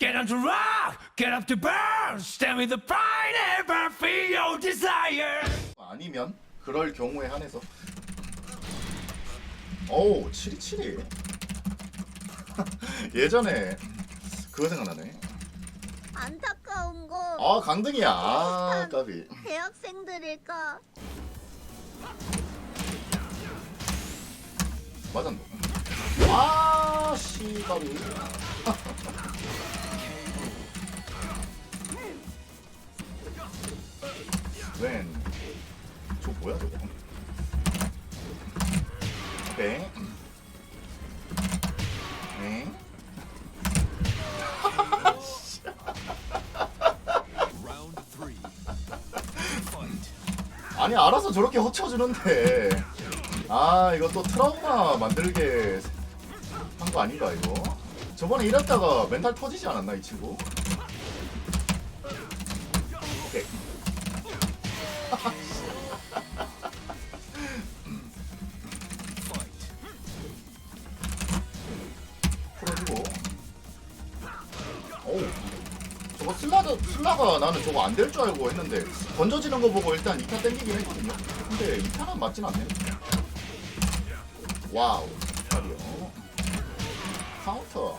Get on to rock, get up to burn, stand with the pride, ever feel your desire. 아니면 그럴 경우에 한해서 어우 727이 예전에 그거 생각나네 안타까운 거아 강등이야 아 까비 대학생들일까? 맞았노 아 씨가루 웬 저 뭐야 저거 네. 네. 아니 알아서 저렇게 허쳐주는데. 아 이거 또 트라우마 만들게 한 거 아닌가 이거? 저번에 이랬다가 멘탈 터지지 않았나 이 친구 저거 안될 줄 알고 했는데 던져지는 거 보고 일단 2타 땡기긴 했거든요. 근데 2타는 맞진 않네 와우. 다리요. 카운터.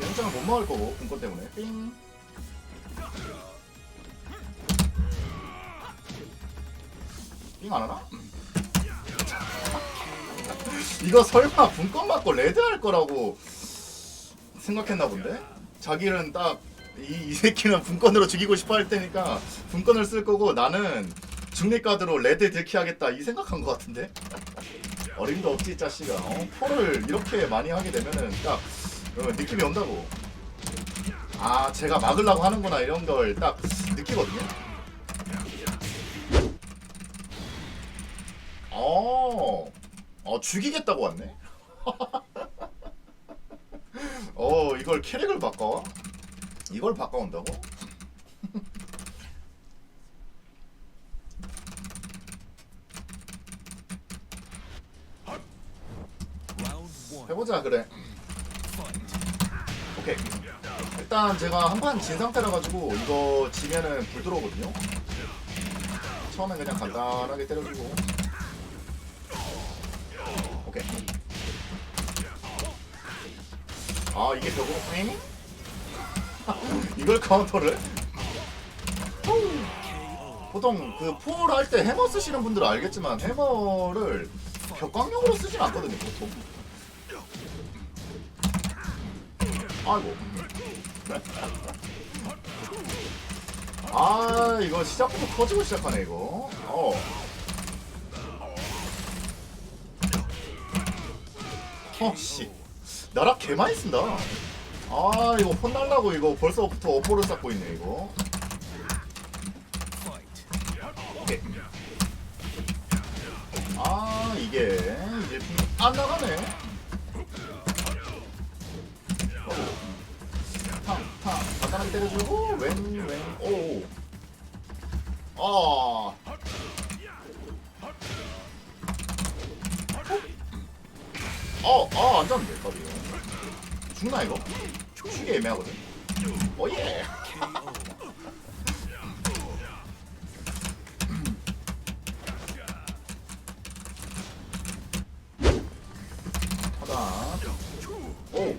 연장을 못 막을 거고 분권 때문에. 삥 삥 안 하나? 이거 설마 분권 맞고 레드 할 거라고 생각했나 본데? 자기는 딱 이 이 새끼는 분권으로 죽이고 싶어 할 테니까 분권을 쓸 거고 나는 중립카드로 레드 들키하겠다 이 생각한 것 같은데? 어림도 없지 이 자식아 어? 포를 이렇게 많이 하게 되면은 딱 어, 느낌이 온다고 아 제가 막으려고 하는구나 이런 걸 딱 느끼거든요 어, 어 죽이겠다고 왔네 어 이걸 캐릭을 바꿔? 이걸 바꿔온다고? 해보자 그래. 오케이 일단 제가 한 판 진 상태라 가지고 이거 지면은 불 들어오거든요 처음엔 그냥 간단하게 때려주고 오케이 아 이게 벽으로 뺑? 이걸 카운터를? 보통 그 폴 할 때 해머 쓰시는 분들은 알겠지만 해머를 벽광용으로 쓰진 않거든요 보통 아이고. 아 이거 시작부터 터지고 시작하네 이거. 어. 어 씨. 나락 개 많이 쓴다. 아 이거 폰 날라고 이거 벌써부터 어포를 쌓고 있네 이거. 아 이게 이제 안 나가네. 탕탕 간단하게 때려주고 왼왼오 아 어, 아, 안 잡는데, 까비. 죽나, 이거? 죽기 애매하거든. 오, 예! 오!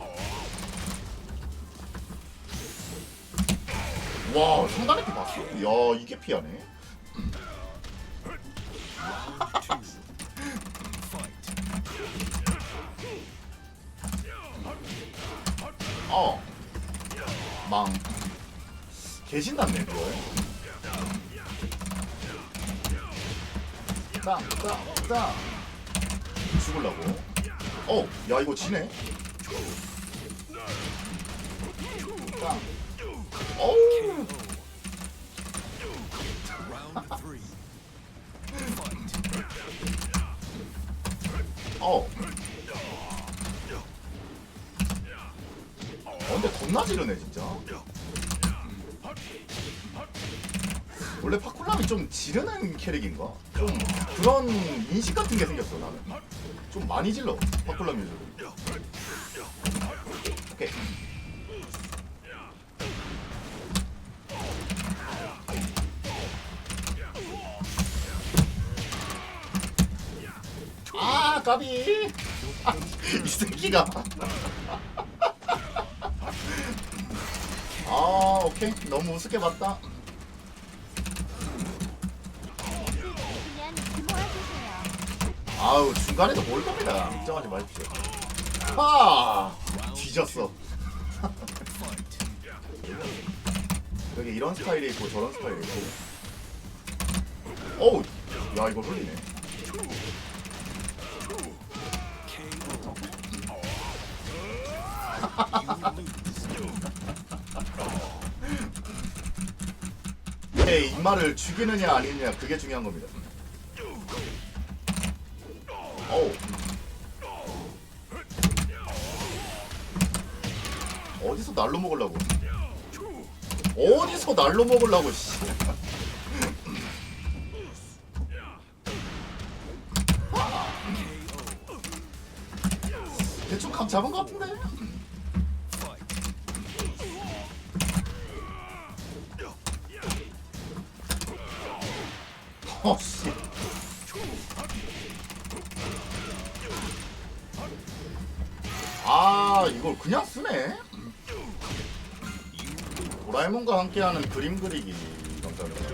와, 상단의 피 봤어? 야, 이게 피하네. 망. 개신났네, 그거. 땅, 땅, 땅. 죽을라고. 어, 야, 이거 지네. 땅. 어우. 어. 겁나 지르네 진짜. 원래 파콜람이 좀 지르는 캐릭인가? 좀 그런 인식 같은 게 생겼어 나는. 좀 많이 질러 파콜람 유저 오케이. 아 까비. 아, 이 새끼가. 오케이. 너무 우습게 봤다. 아우 중간에도 뭘 겁니다. 걱정하지 마십시오. 아 뒤졌어. 여기 이런 스타일이 있고 저런 스타일이 있고. 어우 야 이거 흘리네 내 이마를 죽이느냐 아니느냐 그게 중요한 겁니다. 어우. 어디서 날로 먹으려고? 어디서 날로 먹으려고 씨. 대충 감 잡은 것 같은데 어씨 아 이걸 그냥 쓰네? 도라에몽과 함께하는 그림 그리기 감사합니다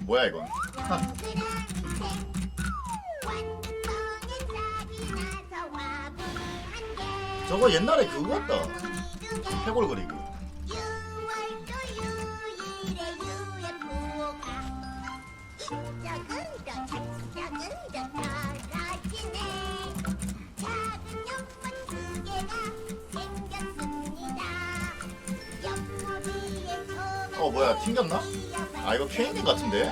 뭐야 이건? 저거 옛날에 그거 같다. 해골 그리기 뭐야 튕겼나? 아 이거 케이님 같은데?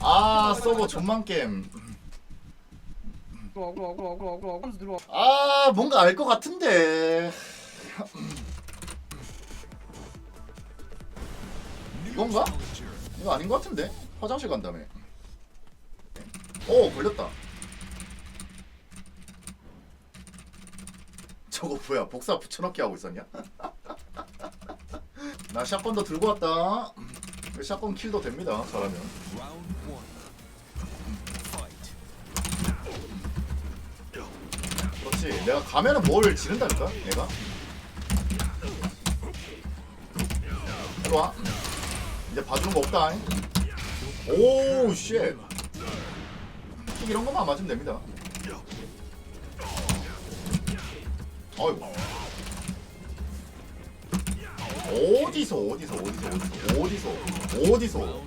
아 서버 존만 게임 아 뭔가 알 것 같은데 이건가? 이거 아닌 것 같은데? 화장실 간다며 오 걸렸다. 저거 뭐야 복사 붙여넣기 하고 있었냐? 나 샷건도 들고 왔다. 샷건 킬도 됩니다 잘하면. 그렇지 내가 가면은 뭘 지른다니까 내가? 일로와. 이제 봐주는 거 없다. 오쉣 이런 것만 맞으면 됩니다. 어이구 어디서 어디서 어디서 어디서 어디서 어디서.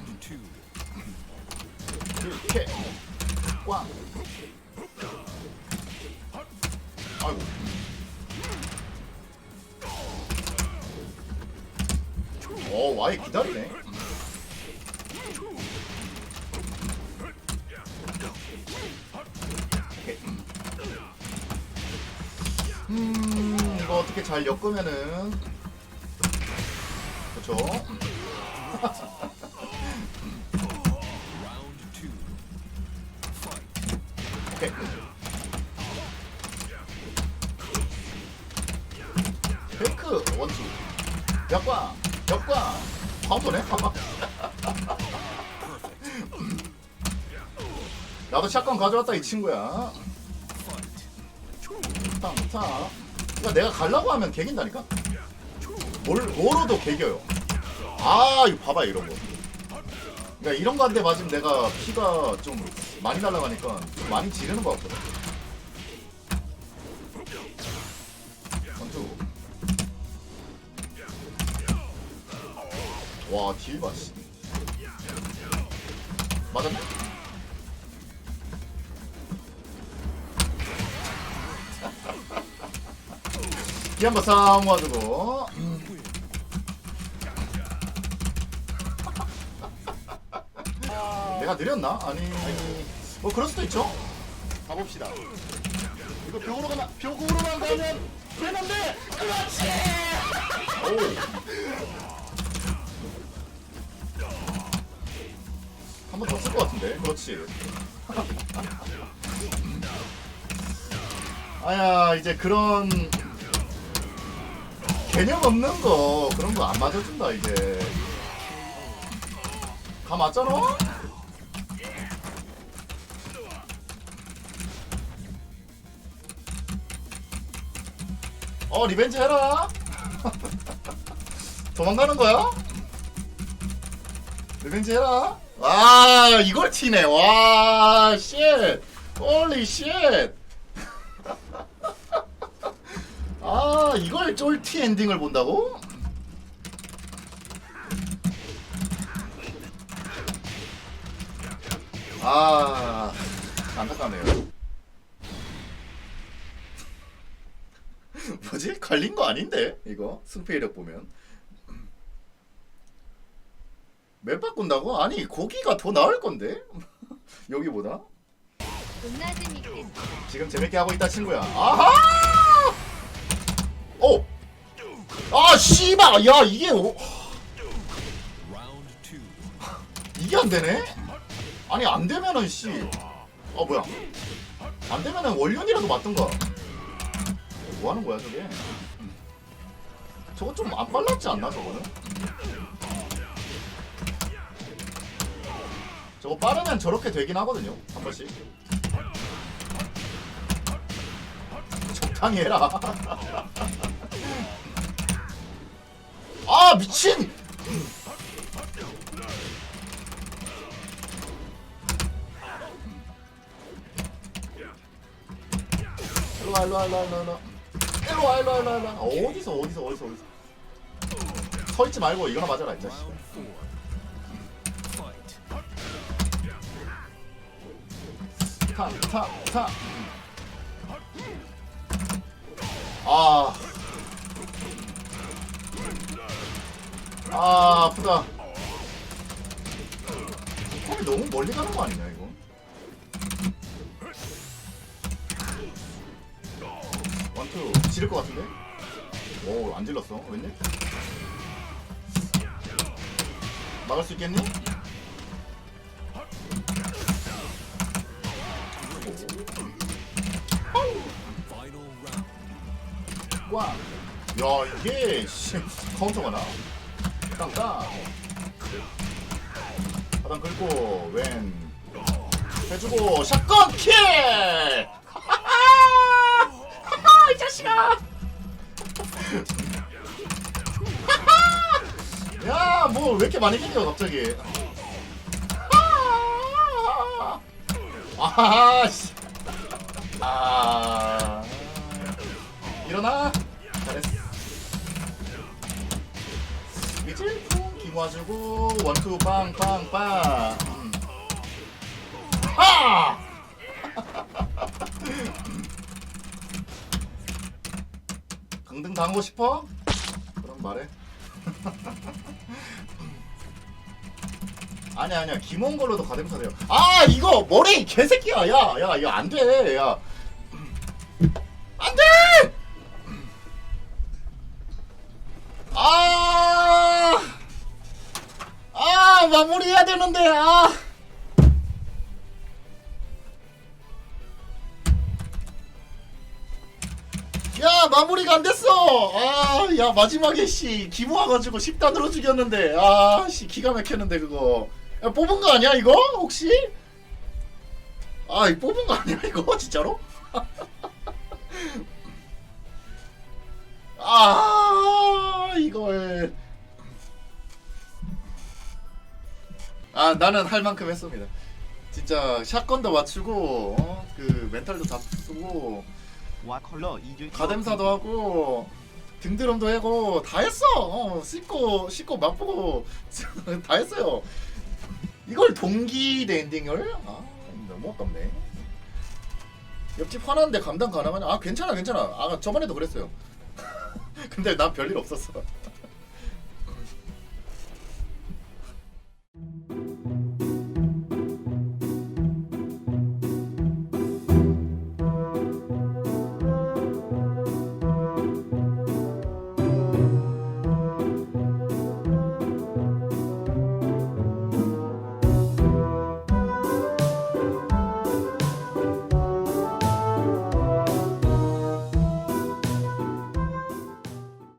이렇게. 꽝. 아이고. 어 와이 기다리네 이거 어떻게 잘 엮으면은. 그렇죠? 페이크 원투. 역과 역과 카운터네 나도 샷건 가져왔다 이 친구야. 좋다 좋다 그러니까 내가 가려고 하면 개긴다니까? 뭘, 뭐로도 개겨요. 아 이거 봐봐 이런 거. 그러니까 이런 거 한 대 맞으면 내가 피가 좀 많이 날아가니까 좀 많이 지르는 것 같거든. 와 딜봐 씨 맞았네? 이 한번 싹 모아주고. 내가 느렸나? 아니 뭐 그럴 수도 있죠? 가봅시다. 이거 벽으로 가나 벽으로만 가면 되는데! 그렇지! 오. 한번 더 쓸 것 같은데? 그렇지. 아야 이제 그런 개념 없는 거 그런 거 안 맞아준다 이제. 다 맞잖아? 어 리벤지 해라. 도망가는 거야? 리벤지 해라. 와 이걸 치네. 와쉣. 홀리 쉣 아 이걸 쫄티 엔딩을 본다고? 아 안타깝네요 뭐지? 갈린 거 아닌데 이거 승패 이력 보면 맵 바꾼다고? 아니 고기가 더 나을 건데 여기보다. 지금 재밌게 하고 있다 친구야. 아하! 아 씨발! 야 이게 오. 이게 안 되네? 아니 안 되면은 씨. 어 뭐야? 안 되면은 원륜이라도 맞던가. 뭐 하는 거야 저게? 저거 좀 안 빨랐지 않나 저거는? 저거 빠르면 저렇게 되긴 하거든요 한 번씩. 적당히 해라. 아 미친! 일로와 일로와 일로와 일로와 일로와 일로와 일로와 일로와 어디서 어디서 어디서 어디서 서있지 말고 이거나 맞아라 이 자식아 타. 아. 아, 아프다. 컵이 너무 멀리 가는 거 아니냐, 이거? 원투, 지를 것 같은데? 오, 안 질렀어. 웬일? 막을 수 있겠니? 와. 야 이게 씨, 카운터가 나. 땅땅. 하단 긁고 왼 해주고 샷건 킬. 하하, 이 자식아. 야, 뭐 왜 이렇게 많이 생겨 갑자기? 아, 씨. 아. 일어나. 미칠풍 기모아주고 원투 빵빵빵. 음. 하! 강등 당하고 싶어? 그럼 말해. 아니야 아니야 김원걸로도 가dem사 돼요. 아 이거 머리 개새끼야 야야 이거 안 돼. 야. 마무리해야 되는데, 아! 야, 마무리가 안 됐어! 아, 야, 마지막에, 씨, 기모 와가지고 10단으로 죽였는데, 아, 씨, 기가 막혔는데, 그거. 야, 뽑은 거 아니야, 이거? 혹시? 아, 이 뽑은 거 아니야, 이거? 진짜로? 아 이걸 아 나는 할 만큼 했습니다. 진짜 샷건도 맞추고 어? 그 멘탈도 다 쓰고 와 컬러 2주 가뎀사도 하고 등드럼도 하고 다 했어. 어, 씻고 씻고 맛보고 다 했어요. 이걸 동기 대 엔딩을? 아 너무 아깝네. 옆집 화났는데 감당 가능하냐? 아 괜찮아 괜찮아. 아 저번에도 그랬어요. 근데 난 별일 없었어